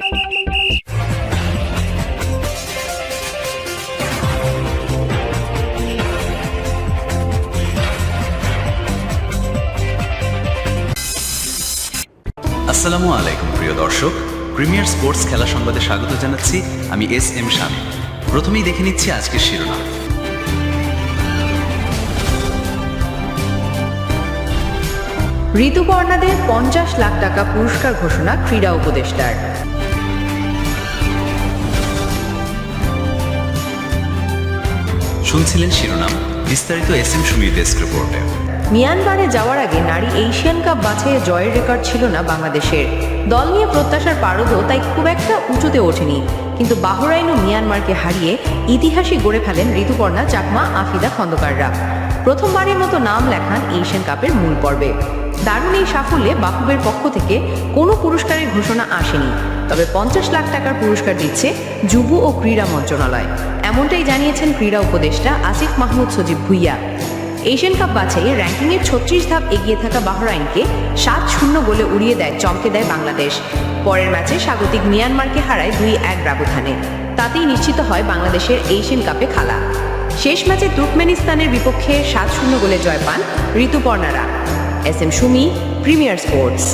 আসসালামু আলাইকুম, প্রিয় দর্শক। প্রিমিয়ার স্পোর্টস খেলা সংবাদে স্বাগত জানাচ্ছি আমি এস এম শামী। প্রথমেই দেখে নিচ্ছি আজকের শিরোনাম। ঋতুপর্ণাদের পঞ্চাশ লাখ টাকা পুরস্কার ঘোষণা ক্রীড়া উপদেষ্টার। শুনছিলেন শিরোনাম। বিস্তারিত এস এম সুমির ডেস্ক রিপোর্টে। মিয়ানমারে যাওয়ার আগে নারী এশিয়ান কাপ বাছাইয়ে জয়ের রেকর্ড ছিল না বাংলাদেশের। দল নিয়ে প্রত্যাশার পারদও তাই খুব একটা উঁচুতে ওঠেনি। কিন্তু বাহরাইন মিয়ানমারকে হারিয়ে ইতিহাসই গড়ে ফেলেন ঋতুপর্ণা, চাকমা, আফিদা, খন্দকাররা। প্রথমবারের মতো নাম লেখান এশিয়ান কাপের মূল পর্বে। দারুণ এই সাফল্যে বাফুবের পক্ষ থেকে কোনো পুরস্কারের ঘোষণা আসেনি। তবে পঞ্চাশ লাখ টাকার পুরস্কার দিচ্ছে যুব ও ক্রীড়া মন্ত্রণালয়। এমনটাই জানিয়েছেন ক্রীড়া উপদেষ্টা আসিফ মাহমুদ সজীব ভুইয়া। এশিয়ান কাপ বাছাইয়ে র্যাঙ্কিংয়ের ছত্রিশ ধাপ এগিয়ে থাকা বাহরাইনকে সাত শূন্য গোলে উড়িয়ে দেয়, চমকে দেয় বাংলাদেশ। পরের ম্যাচে স্বাগতিক মিয়ানমারকে হারায় দুই এক ব্যবধানে। তাতেই নিশ্চিত হয় বাংলাদেশের এশিয়ান কাপে খেলা। শেষ ম্যাচে তুর্কমেনিস্তানের বিপক্ষে সাত শূন্য গোলে জয় পান ঋতুপর্ণারা। S M Sumi, premier sports.